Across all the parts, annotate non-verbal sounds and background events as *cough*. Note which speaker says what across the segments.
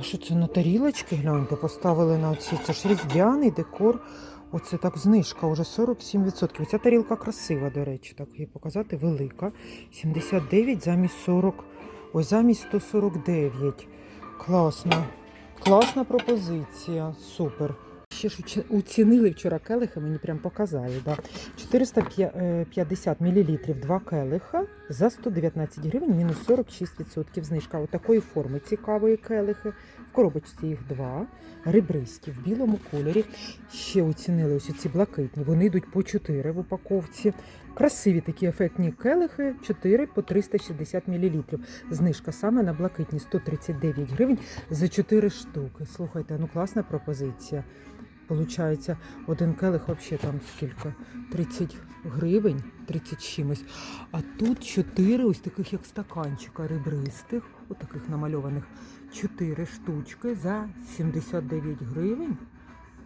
Speaker 1: А що це на тарілочки? Гляньте, поставили на оці. Це ж різдвяний декор. Оце так знижка, вже 47%. Ця тарілка красива, до речі, так її показати, велика. 79 замість 40. Ой, замість 149. Класна. Класна пропозиція. Супер. Ще ж оцінили вчора келихи, мені прям показали. Да. 450 мл два келиха за 119 гривень, мінус 46% знижка. Отакої форми цікавої келихи. В коробочці їх два. Ребристі в білому кольорі. Ще оцінили ось ці блакитні. Вони йдуть по 4 в упаковці. Красиві такі ефектні келихи, 4 по 360 мл. Знижка саме на блакитні 139 гривень за 4 штуки. Слухайте, ну класна пропозиція. Получається, один келих взагалі там скільки? 30 гривень, 30 з чимось. А тут 4 ось таких як стаканчика ребристих, отаких намальованих. 4 штучки за 79 гривень.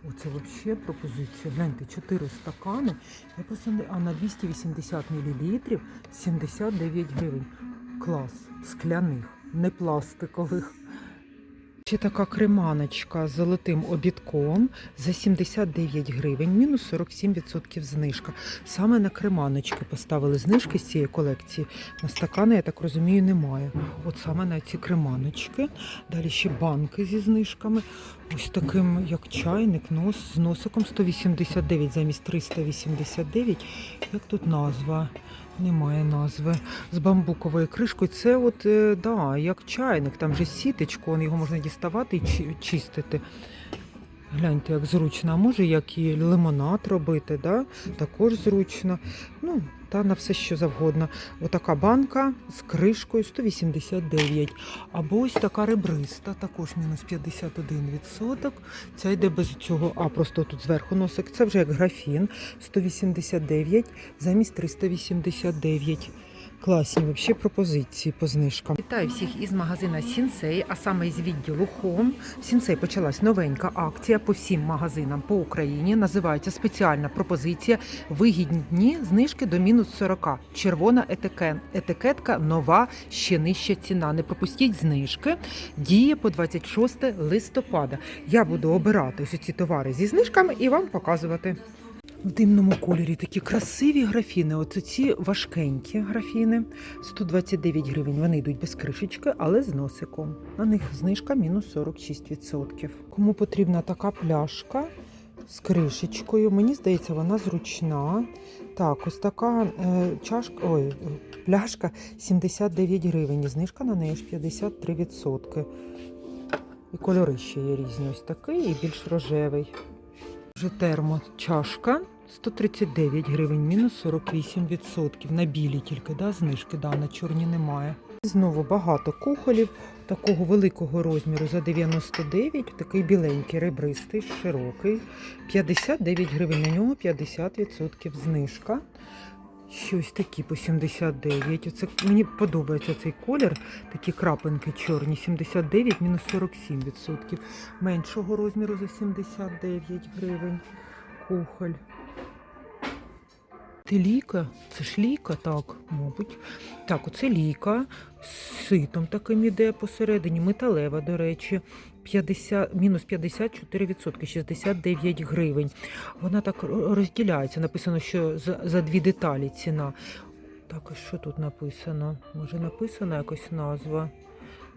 Speaker 1: Оце взагалі пропозиція. Гляньте, 4 стакани. Я просто. А на 280 мл 79 гривень. Клас. Скляних, не пластикових. Ще така креманочка з золотим обідком за 79 гривень, мінус 47% знижка. Саме на креманочки поставили знижки з цієї колекції. На стакани, я так розумію, немає. От саме на ці креманочки. Далі ще банки зі знижками. Ось таким, як чайник, нос з носиком 189 замість 389. Як тут назва? Немає назви. З бамбуковою кришкою. Це от, е, да, як чайник, там же сіточку, його можна діставати і чистити. Гляньте, як зручно. А може, як і лимонад робити, да? також зручно. Ну, та на все, що завгодно. Отака банка з кришкою 189. Або ось така ребриста, також мінус 51%. Ця йде без цього, а просто тут зверху носик. Це вже як графін 189 замість 389. Класні взагалі пропозиції по знижкам. Вітаю всіх із магазина Сінсей, а саме із відділу Home. В Сінсей почалась новенька акція по всім магазинам по Україні. Називається спеціальна пропозиція. Вигідні дні знижки до мінус 40. Червона етикен. етикетка нова, ще нижча ціна. Не пропустіть знижки. Діє по 26 листопада. Я буду обирати ось ці товари зі знижками і вам показувати. В димному кольорі такі красиві графіни. От ці важкенькі графіни. 129 гривень. Вони йдуть без кришечки, але з носиком. На них знижка мінус 46%. Кому потрібна така пляшка з кришечкою, мені здається, вона зручна. Так, ось така е, чашка, ой, пляшка 79 гривень. Знижка на неї аж 53%. І кольори ще є різні. Ось такий і більш рожевий. Вже термочашка 139 гривень, мінус 48%. На білі тільки да, знижки, да, на чорні немає. Знову багато кухолів такого великого розміру за 99, такий біленький, ребристий, широкий. 59 гривень, на нього 50% знижка. Щось такі по 79. Оце мені подобається цей колір. Такі крапинки чорні. 79 мінус 47%. Меншого розміру за 79 гривень. Кухоль. Ти ліка? Це ж ліка, так, мабуть. Так, оце ліка з ситом таким іде посередині. Металева, до речі. 50, мінус 54%, 69 гривень. Вона так розділяється. Написано, що за, за дві деталі ціна. Так, що тут написано? Може написана якась назва?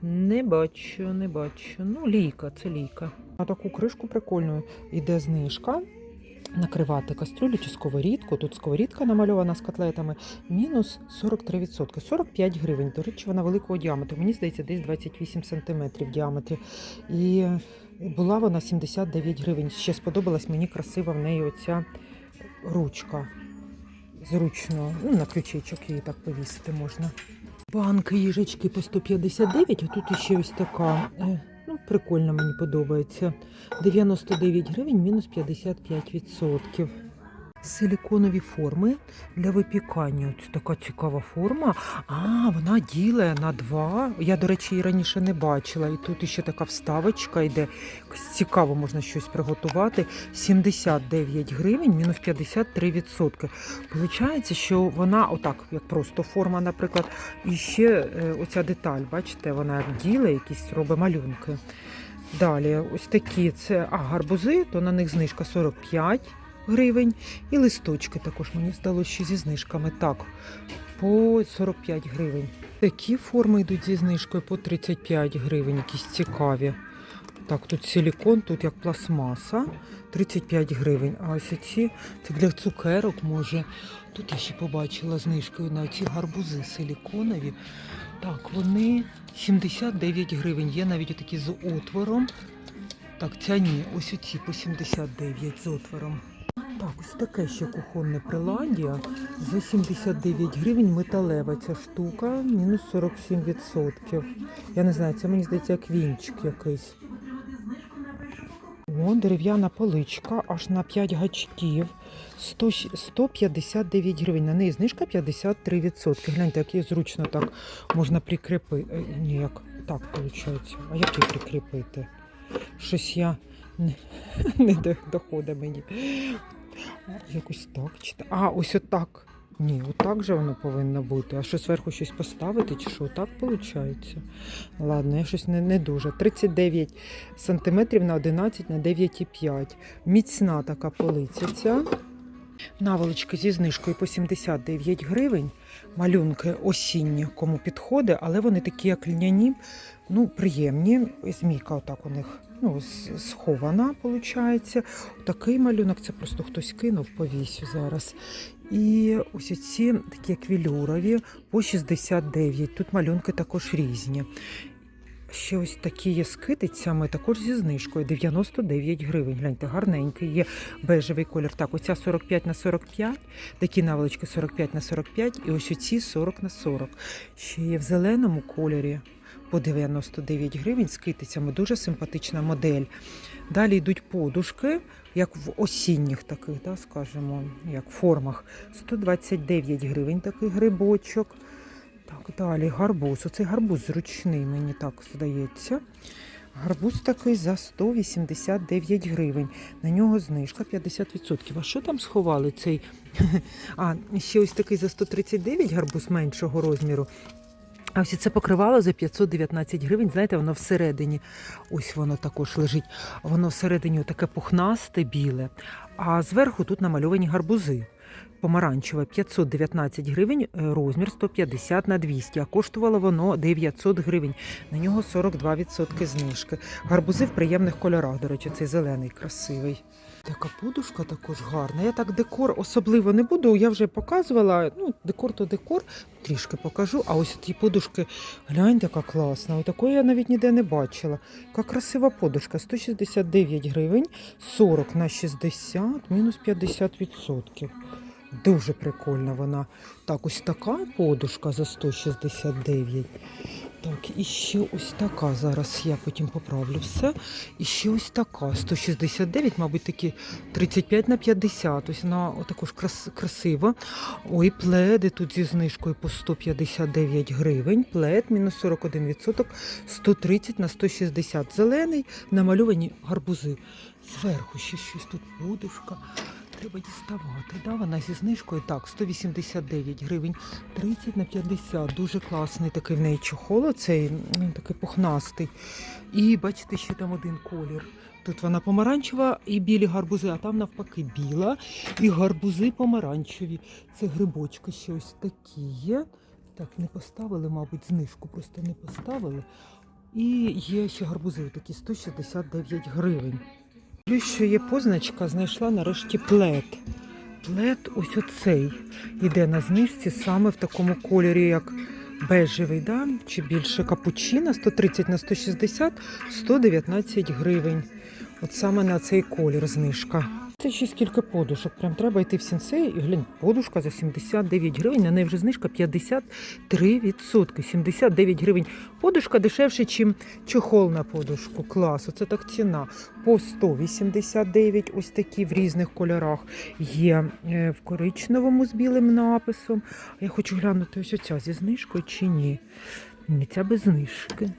Speaker 1: Не бачу, не бачу. Ну, лійка, це лійка. На таку кришку прикольну йде знижка. Накривати кастрюлю чи сковорідку. Тут сковорідка намальована з котлетами. Мінус 43%, 45 гривень. До речі, вона великого діаметру. Мені здається, десь 28 см діаметрі. І була вона 79 гривень. Ще сподобалась мені красива в неї оця ручка. Зручно, ну, на ключичок її так повісити можна. Банки їжачки по 159, а тут ще ось така. Прикольно мені подобається. 99 гривень, мінус 55%. Силіконові форми для випікання. Ось така цікава форма. А, вона ділає на два. Я, до речі, її раніше не бачила. І тут ще така вставочка йде. Цікаво, можна щось приготувати. 79 гривень, мінус 53%. Получається, що вона, отак, як просто форма, наприклад, і ще е, оця деталь, бачите, вона діле, якісь робить малюнки. Далі, ось такі це а, гарбузи, то на них знижка 45 гривень. І листочки також мені здалося, що зі знижками. Так, по 45 гривень. Такі форми йдуть зі знижкою по 35 гривень, якісь цікаві. Так, тут силікон, тут як пластмаса, 35 гривень. А ось ці це для цукерок може. Тут я ще побачила знижкою на ці гарбузи силіконові. Так, вони 79 гривень. Є навіть такі з отвором. Так, ця ні, ось оці по 79 з отвором. Так, ось таке ще кухонне приладдя. За 79 гривень металева ця штука, мінус 47%. Я не знаю, це мені здається як вінчик якийсь. О, дерев'яна поличка аж на 5 гачків. 100, 159 гривень. На неї знижка 53%. Гляньте, як її зручно так можна прикріпити. Ні, як так виходить. А як її прикріпити? Щось я *laughs* не доходить мені. Якось так читаю. А, ось отак. Ні, отак же воно повинно бути. А що зверху щось поставити, чи що отак виходить? Ладно, я щось не, не дуже. 39 сантиметрів на 11 на 9,5. Міцна така полиця ця. Наволочки зі знижкою по 79 гривень. Малюнки осінні, кому підходить, але вони такі, як льняні, ну, приємні. Змійка отак у них ну, схована, виходить. Такий малюнок, це просто хтось кинув повісю зараз. І ось ці такі квілюрові по 69. Тут малюнки також різні. Ще ось такі є з китицями, також зі знижкою 99 гривень. Гляньте, гарненький. Є бежевий колір. Так, оця 45 на 45, такі наволочки 45 на 45 і ось оці 40 на 40. Ще є в зеленому кольорі по 99 гривень з китицями. Дуже симпатична модель. Далі йдуть подушки, як в осінніх таких, да, скажімо, як формах. 129 гривень такий грибочок. Так, далі гарбуз. Оцей гарбуз зручний, мені так здається. Гарбуз такий за 189 гривень. На нього знижка 50%. А що там сховали цей? *laughs* А, ще ось такий за 139 гарбуз меншого розміру. А ось це покривало за 519 гривень. Знаєте, воно всередині, ось воно також лежить. Воно всередині таке пухнасте, біле. А зверху тут намальовані гарбузи. Помаранчеве 519 гривень, е, розмір 150 на 200, а коштувало воно 900 гривень. На нього 42% знижки. Гарбузи в приємних кольорах, до речі, цей зелений красивий. Така подушка також гарна. Я так декор особливо не буду. Я вже показувала. Ну, декор то декор, трішки покажу. А ось ті подушки, гляньте, яка класна. Такої я навіть ніде не бачила. Яка красива подушка. 169 гривень, 40 на 60, мінус 50%. Дуже прикольна вона. Так, ось така подушка за 169. Так, і ще ось така. Зараз я потім поправлю все. І ще ось така. 169, мабуть, такі 35 на 50. Ось вона також крас, красива. Ой, пледи тут зі знижкою по 159 гривень. Плед мінус 41%, 130 на 160. Зелений, намальовані гарбузи. Зверху ще щось тут подушка. Треба діставати. Да? Вона зі знижкою так, 189 гривень, 30 на 50. Дуже класний такий в неї чохол, цей такий пухнастий. І бачите, ще там один колір. Тут вона помаранчева і білі гарбузи, а там навпаки біла. І гарбузи помаранчеві. Це грибочки ще ось такі є. Так, не поставили, мабуть, знижку просто не поставили. І є ще гарбузи такі 169 гривень. Плюс що є позначка, знайшла нарешті плед. Плед ось оцей іде на знижці саме в такому кольорі, як бежевий, да? чи більше капучино, 130 на 160, 119 гривень. От саме на цей колір знижка. Це ще скільки подушок. Прям треба йти в сенсей і глянь, подушка за 79 гривень, на неї вже знижка 53%. 79 гривень. Подушка дешевше, ніж чохол на подушку. Клас, оце так ціна. По 189, ось такі в різних кольорах. Є е, в коричневому з білим написом. Я хочу глянути ось оця зі знижкою чи ні. Ні, ця без знижки.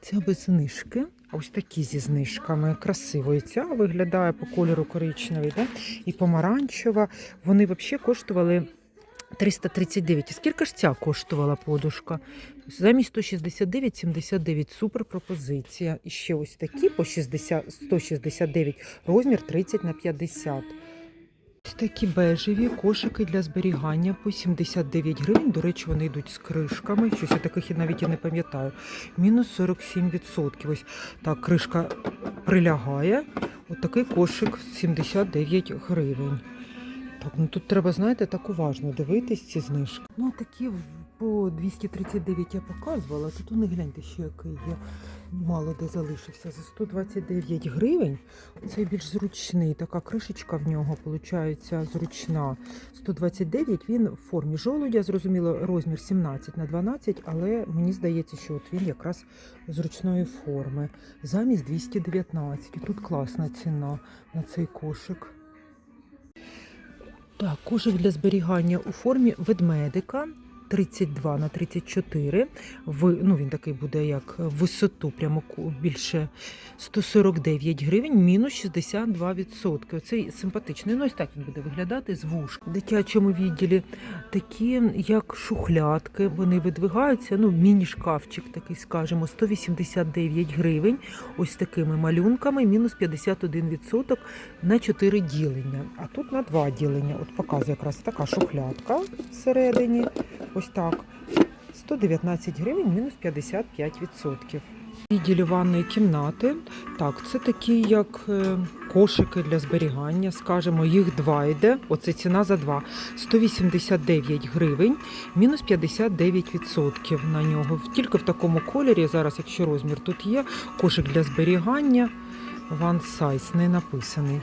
Speaker 1: Ця без знижки. Ось такі зі знижками. Красиво. І ця виглядає по кольору коричневий, да? і помаранчева. Вони взагалі коштували 339. І скільки ж ця коштувала подушка? Замість 169, 79. Супер пропозиція. І ще ось такі по 60, 169, розмір 30 на 50. Ось такі бежеві кошики для зберігання по 79 гривень. До речі, вони йдуть з кришками. Щось я таких навіть і не пам'ятаю. Мінус 47%. Ось так, кришка прилягає. Ось такий кошик 79 гривень. Так, ну тут треба, знаєте, так уважно дивитись ці знижки. Ну, такі по 239 я показувала. Тут вони гляньте, ще який є. Мало де залишився. За 129 гривень. Цей більш зручний. Така кришечка в нього виходить зручна. 129 він в формі жолудя, зрозуміло, розмір 17 на 12, але мені здається, що от він якраз зручної форми. Замість 219. І тут класна ціна на цей кошик. Так, кошик для зберігання у формі ведмедика 32 на 34. В, ну, він такий буде як висоту, прямо більше 149 гривень, мінус 62%. Оцей симпатичний. Ну, ось так він буде виглядати з вушком. В дитячому відділі такі, як шухлядки, вони видвигаються. Ну, міні-шкафчик такий, скажімо, 189 гривень. Ось такими малюнками, мінус 51% на 4 ділення. А тут на 2 ділення. От показує якраз така шухлядка всередині. Ось так. 119 гривень, мінус 55%. Відділі ванної кімнати. Так, це такі як е, кошики для зберігання, скажімо, їх два йде. Оце ціна за два. 189 гривень, мінус 59% на нього. Тільки в такому кольорі, зараз, якщо розмір тут є, кошик для зберігання. One size не написаний.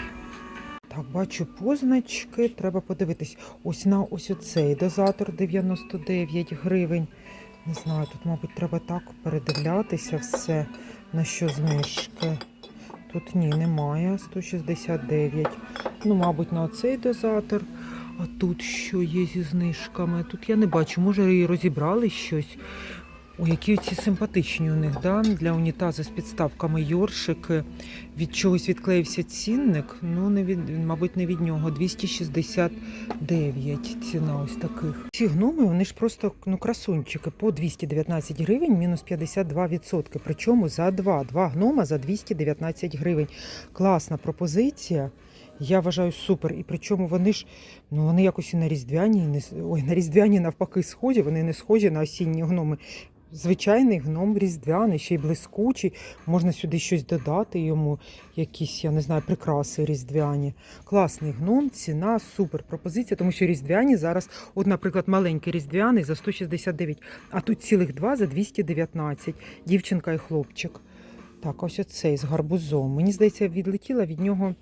Speaker 1: Так, бачу позначки, треба подивитись. Ось на ось оцей дозатор 99 гривень. Не знаю, тут, мабуть, треба так передивлятися все, на що знижки. Тут ні, немає 169. Ну, мабуть, на оцей дозатор. А тут що є зі знижками? Тут я не бачу, може і розібрали щось. О, які ці симпатичні у них, да? для унітазу з підставками йоршики. Від чогось відклеївся цінник, ну не від, мабуть, не від нього. 269 ціна ось таких. Ці гноми, вони ж просто ну, красунчики по 219 гривень, мінус 52%. Причому за два. Два гнома за 219 гривень. Класна пропозиція. Я вважаю супер. І причому вони ж ну вони якось і на різдвяні, і не ой, на різдвяні навпаки схожі. Вони не схожі на осінні гноми. Звичайний гном різдвяний, ще й блискучий. Можна сюди щось додати йому, якісь, я не знаю, прикраси різдвяні. Класний гном, ціна, супер пропозиція, тому що різдвяні зараз, от, наприклад, маленький різдвяний за 169, а тут цілих два за 219. Дівчинка і хлопчик. Так, ось оцей з гарбузом. Мені здається, відлетіла від нього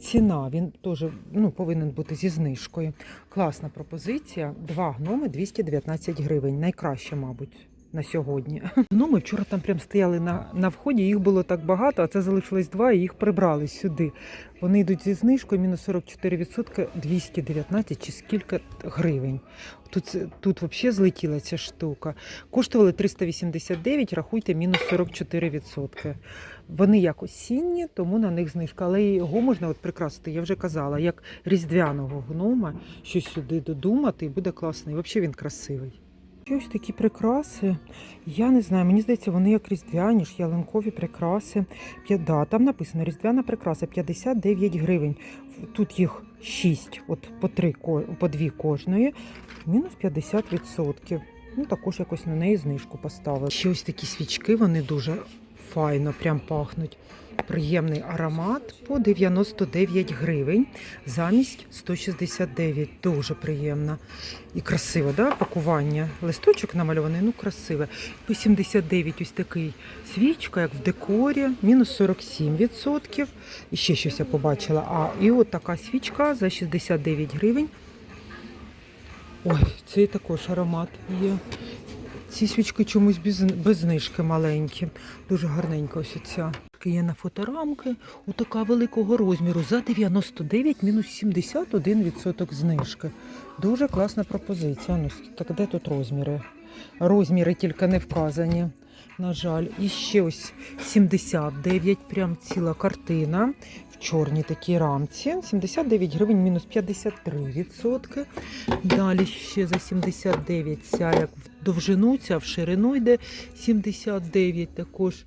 Speaker 1: ціна. Він теж ну, повинен бути зі знижкою. Класна пропозиція. Два гноми 219 гривень. Найкраще, мабуть. На сьогодні. *laughs* Гноми вчора там прям стояли на, на вході, їх було так багато, а це залишилось два, і їх прибрали сюди. Вони йдуть зі знижкою, мінус 44%, 219 чи скільки гривень. Тут, тут взагалі злетіла ця штука. Коштували 389, рахуйте, мінус 44%. Вони як осінні, тому на них знижка. Але його можна от прикрасити, я вже казала, як різдвяного гнома, щось сюди додумати, і буде класний. Взагалі він красивий. Ось такі прикраси. Я не знаю, мені здається, вони як різдвяні ж, ялинкові прикраси. Да, там написано різдвяна прикраса 59 гривень. Тут їх 6, от по, 3, по 2 кожної, мінус 50%. Ну, також якось на неї знижку поставили. Ще ось такі свічки, вони дуже файно прям пахнуть. Приємний аромат по 99 гривень замість 169. Дуже приємно. І красиво, да? пакування. Листочок намальований, ну красиве. По 79 ось такий свічка, як в декорі, мінус 47%. І ще щось я побачила. А, і от така свічка за 69 гривень. Ой, цей також аромат є. Ці свічки чомусь без, без знижки маленькі. Дуже гарненька ось ця. Є на фоторамки, така великого розміру за 99 мінус 71% знижки. Дуже класна пропозиція. Ну, так де тут розміри? Розміри тільки не вказані. на жаль. І ще ось 79, прям ціла картина. В чорній такій рамці. 79 гривень, мінус 53%. Далі ще за 79 ця як в довжину, ця в ширину йде 79 також.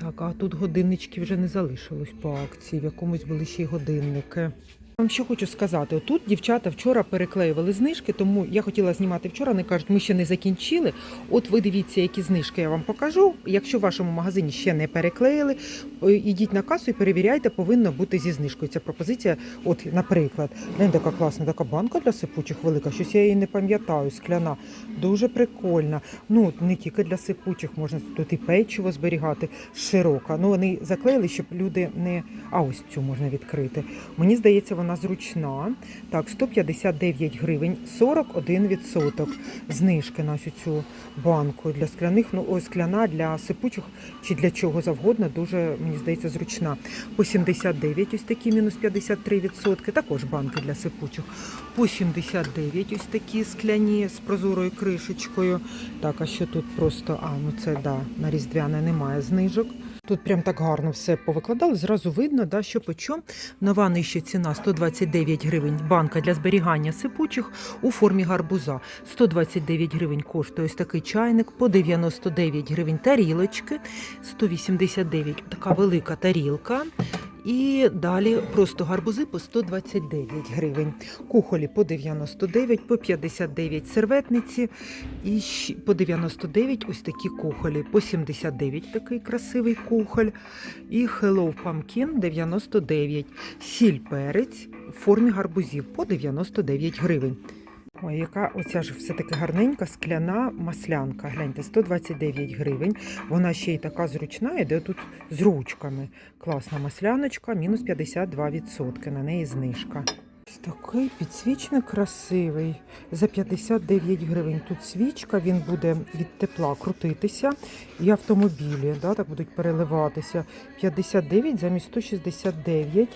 Speaker 1: Так, а тут годиннички вже не залишилось по акції. В якомусь були ще й годинники. Вам що хочу сказати, тут дівчата вчора переклеювали знижки, тому я хотіла знімати вчора. Вони кажуть, ми ще не закінчили. От ви дивіться, які знижки я вам покажу. Якщо в вашому магазині ще не переклеїли, ідіть на касу і перевіряйте, повинно бути зі знижкою. Ця пропозиція, от, наприклад, глянь, така класна, така банка для сипучих велика. Щось я її не пам'ятаю, скляна. Дуже прикольна. Ну, не тільки для сипучих, можна тут і печиво зберігати, широка. Ну, вони заклеїли, щоб люди не. А ось цю можна відкрити. Мені здається, вона зручна. Так, 159 гривень, 41% знижки на цю банку для скляних. Ну, ось скляна для сипучих чи для чого завгодно, дуже, мені здається, зручна. По 79 ось такі, мінус 53%, також банки для сипучих. По 79 ось такі скляні з прозорою кришечкою. Так, а що тут просто, а, ну це да, на різдвяне немає знижок. Тут прям так гарно все повикладали. Зразу видно, да, що по чому. Нова нижча ціна 129 гривень. Банка для зберігання сипучих у формі гарбуза. 129 гривень коштує ось такий чайник, по 99 гривень тарілочки, 189 така велика тарілка. І далі просто гарбузи по 129 гривень. Кухолі по 99, по 59 серветниці і по 99 ось такі кухолі. По 79 такий красивий кухоль. І Hello Pumpkin 99. Сіль перець в формі гарбузів по 99 гривень. Ой, яка оця ж все-таки гарненька скляна маслянка. Гляньте, 129 гривень. Вона ще й така зручна, іде тут з ручками. Класна масляночка, мінус 52%. На неї знижка. Такий підсвічник красивий. За 59 гривень. Тут свічка, він буде від тепла крутитися. І автомобілі да, так будуть переливатися. 59 замість 169.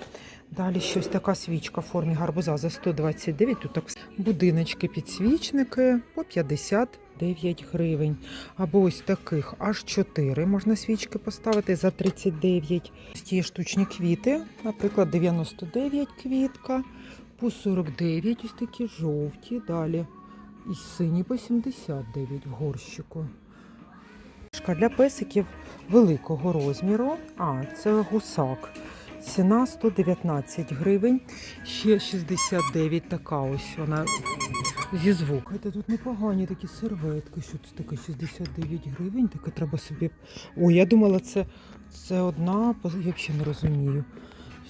Speaker 1: Далі щось така свічка в формі гарбуза за 129. Тут так будиночки, підсвічники по 59 гривень. Або ось таких аж 4 можна свічки поставити за 39. Ті штучні квіти, наприклад, 99 квітка, по 49 ось такі жовті. Далі і сині по 79 в горщику. Для песиків великого розміру. А, це гусак. Ціна 119 гривень, ще 69 така ось вона зі звуку. Це тут непогані такі серветки, що це таке 69 гривень, таке треба собі. Ой, я думала, це, це одна, я взагалі не розумію.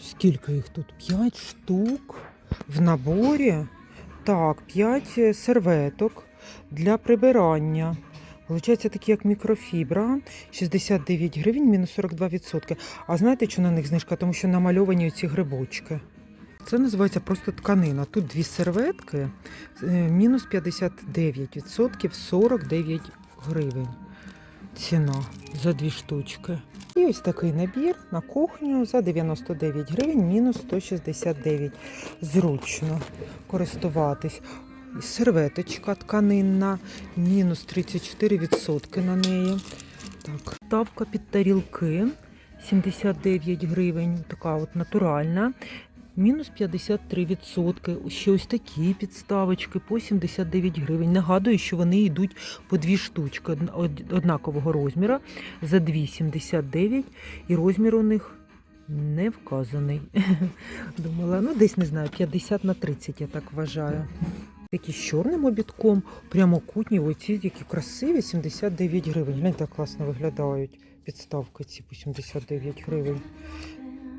Speaker 1: Скільки їх тут? 5 штук в наборі. Так, 5 серветок для прибирання. Получається такі, як мікрофібра, 69 гривень, мінус 42%. А знаєте, що на них знижка? Тому що намальовані ці грибочки. Це називається просто тканина. Тут дві серветки, е, мінус 59%, 49 гривень. Ціна за дві штучки. І ось такий набір на кухню за 99 гривень, мінус 169. Зручно користуватись. Серветочка тканинна, мінус 34% на неї. Так, ставка під тарілки 79 гривень, така от натуральна. Мінус 53%. Ще ось такі підставочки по 79 гривень. Нагадую, що вони йдуть по дві штучки однакового розміру за 2,79 і розмір у них не вказаний. *laughs* Думала, ну десь не знаю, 50 на 30, я так вважаю. Такі з чорним обідком, прямокутні, оці які красиві, 79 гривень. Гляньте, так класно виглядають підставки ці по 79 гривень.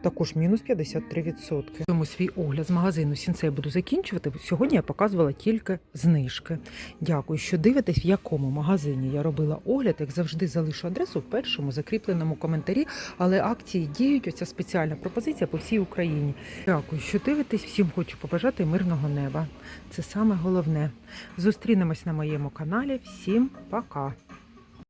Speaker 1: Також мінус 53%. Тому свій огляд з магазину Сінцей буду закінчувати. Сьогодні я показувала тільки знижки. Дякую, що дивитесь, в якому магазині я робила огляд. Як завжди, залишу адресу в першому закріпленому коментарі. Але акції діють. Оця спеціальна пропозиція по всій Україні. Дякую, що дивитесь. Всім хочу побажати мирного неба. Це саме головне. Зустрінемось на моєму каналі. Всім пока!